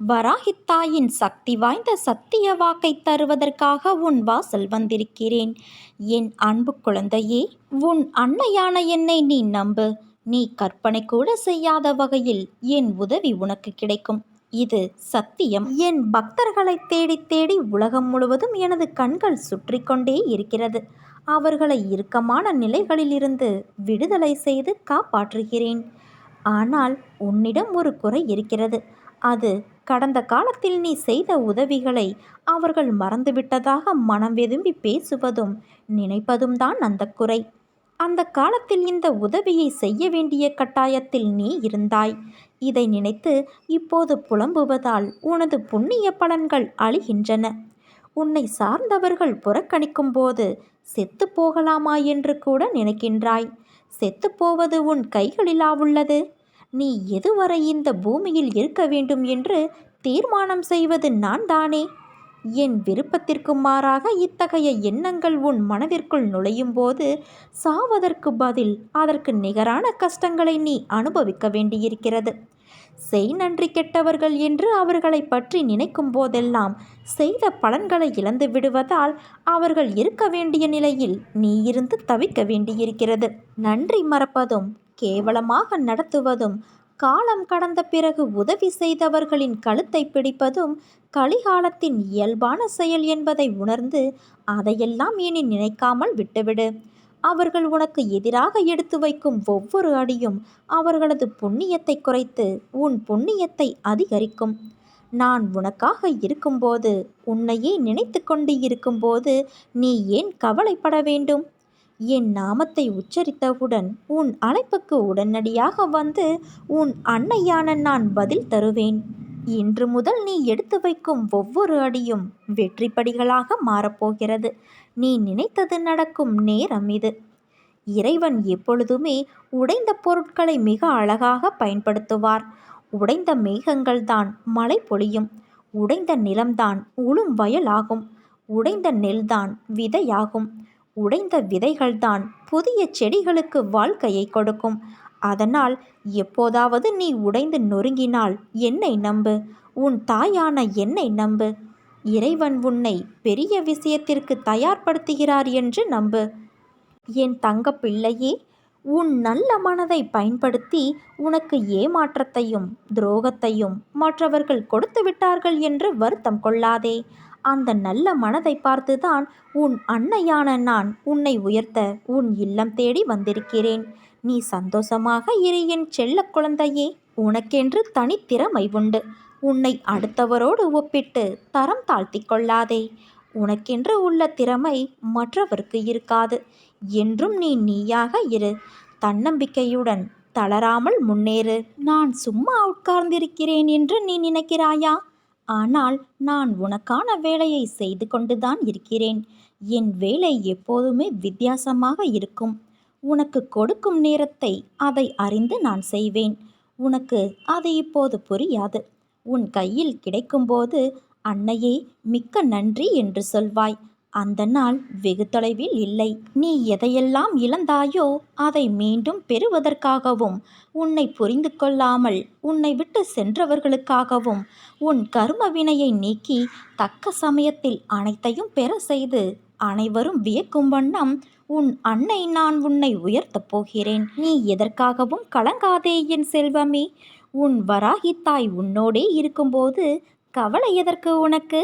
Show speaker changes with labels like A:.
A: வராகித்தாயின் சக்தி வாய்ந்த சத்திய வாக்கை தருவதற்காக உன் வாசல் வந்திருக்கிறேன். என் அன்பு குழந்தையே உன் அன்னையான என்னை நீ நம்பு. நீ கற்பனை கூட செய்யாத வகையில் என் உதவி உனக்கு கிடைக்கும். இது சத்தியம். என் பக்தர்களை தேடி தேடி உலகம் முழுவதும் எனது கண்கள் சுற்றி கொண்டே இருக்கிறது. அவர்களை இறுக்கமான நிலைகளிலிருந்து விடுதலை செய்து காப்பாற்றுகிறேன். ஆனால் உன்னிடம் ஒரு குறை இருக்கிறது. அது கடந்த காலத்தில் நீ செய்த உதவிகளை அவர்கள் மறந்துவிட்டதாக மனம் வெதும்பி பேசுவதும் நினைப்பதும் தான் அந்த குறை. அந்த காலத்தில் இந்த உதவியை செய்ய வேண்டிய கட்டாயத்தில் நீ இருந்தாய். இதை நினைத்து இப்போது புலம்புவதால் உனது புண்ணிய பலன்கள் அழிகின்றன. உன்னை சார்ந்தவர்கள் புறக்கணிக்கும் போது செத்து போகலாமா என்று கூட நினைக்கின்றாய். செத்துப்போவது உன் கைகளிலா உள்ளது? நீ எதுவரை இந்த பூமியில் இருக்க வேண்டும் என்று தீர்மானம் செய்வது நான் தானே என் விருப்பத்திற்கு மாறாக இத்தகைய எண்ணங்கள் உன் மனதிற்குள் நுழையும் போது சாவதற்கு பதில் அதற்கு நிகரான கஷ்டங்களை நீ அனுபவிக்க வேண்டியிருக்கிறது. செய் நன்றி கெட்டவர்கள் என்று அவர்களை பற்றி நினைக்கும் போதெல்லாம் செய்த பலன்களை இழந்து விடுவதால் அவர்கள் இருக்க வேண்டிய நிலையில் நீ இருந்து தவிக்க வேண்டியிருக்கிறது. நன்றி மறப்பதும் கேவலமாக நடத்துவதும் காலம் கடந்த பிறகு உதவி செய்தவர்களின் கழுத்தை பிடிப்பதும் கலிகாலத்தின் இயல்பான செயல் என்பதை உணர்ந்து அதையெல்லாம் இனி நினைக்காமல் விட்டுவிடு. அவர்கள் உனக்கு எதிராக எடுத்து வைக்கும் ஒவ்வொரு அடியும் அவர்களது புண்ணியத்தை குறைத்து உன் புண்ணியத்தை அதிகரிக்கும். நான் உனக்காக இருக்கும்போது உன்னையே நினைத்து கொண்டு இருக்கும்போது நீ ஏன் கவலைப்பட வேண்டும்? என் நாமத்தை உச்சரித்தவுடன் உன் அழைப்புக்கு உடனடியாக வந்து உன் அன்னையான நான் பதில் தருவேன். இன்று முதல் நீ எடுத்து வைக்கும் ஒவ்வொரு அடியும் வெற்றிப்படிகளாக மாறப்போகிறது. நீ நினைத்தது நடக்கும் நேரம் இது. இறைவன் எப்பொழுதுமே உடைந்த பொருட்களை மிக அழகாக பயன்படுத்துவார். உடைந்த மேகங்கள்தான் மழை பொழியும். உடைந்த நிலம்தான் உளும் வயலாகும். உடைந்த நெல்தான் விதையாகும். உடைந்த விதைகள்தான் புதிய செடிகளுக்கு வாழ்க்கையை கொடுக்கும். அதனால் எப்போதாவது நீ உடைந்து நொறுங்கினால் என்னை நம்பு. உன் தாயான என்னை நம்பு. இறைவன் உன்னை பெரிய விஷயத்திற்கு தயார்படுத்துகிறார் என்று நம்பு. என் தங்க பிள்ளையே உன் நல்ல மனதை பயன்படுத்தி உனக்கு ஏமாற்றத்தையும் துரோகத்தையும் மற்றவர்கள் கொடுத்து விட்டார்கள் என்று வருத்தம் கொள்ளாதே. அந்த நல்ல மனதை பார்த்துதான் உன் அன்னையான நான் உன்னை உயர்த்த உன் இல்லம் தேடி வந்திருக்கிறேன். நீ சந்தோஷமாக இரு என் செல்ல குழந்தையே உனக்கென்று தனித்திறமை உண்டு. உன்னை அடுத்தவரோடு ஒப்பிட்டு தரம் தாழ்த்தி கொள்ளாதே. உனக்கென்று உள்ள திறமை மற்றவருக்கு இருக்காது. என்றும் நீ நீயாக இரு. தன்னம்பிக்கையுடன் தளராமல் முன்னேறு. நான் சும்மா உட்கார்ந்திருக்கிறேன் என்று நீ நினைக்கிறாயா? ஆனால் நான் உனக்கான வேலையை செய்து கொண்டுதான் இருக்கிறேன். என் வேலை எப்போதுமே வித்தியாசமாக இருக்கும். உனக்கு கொடுக்கும் நேரத்தை அதை அறிந்து நான் செய்வேன். உனக்கு அது இப்போது புரியாது. உன் கையில் கிடைக்கும்போது அன்னையே மிக்க நன்றி என்று சொல்வாய். அந்த நாள் வெகு தொலைவில் இல்லை. நீ எதையெல்லாம் இழந்தாயோ அதை மீண்டும் பெறுவதற்காகவும் உன்னை புரிந்து கொள்ளாமல் உன்னை விட்டு சென்றவர்களுக்காகவும் உன் கரும வினையை நீக்கி தக்க சமயத்தில் அனைத்தையும் பெற செய்து அனைவரும் வியக்கும் வண்ணம் உன் அன்னை நான் உன்னை உயர்த்தப் போகிறேன். நீ எதற்காகவும் கலங்காதே என் செல்வமே. உன் வராகித்தாய் உன்னோடே இருக்கும்போது கவலை எதற்கு உனக்கு?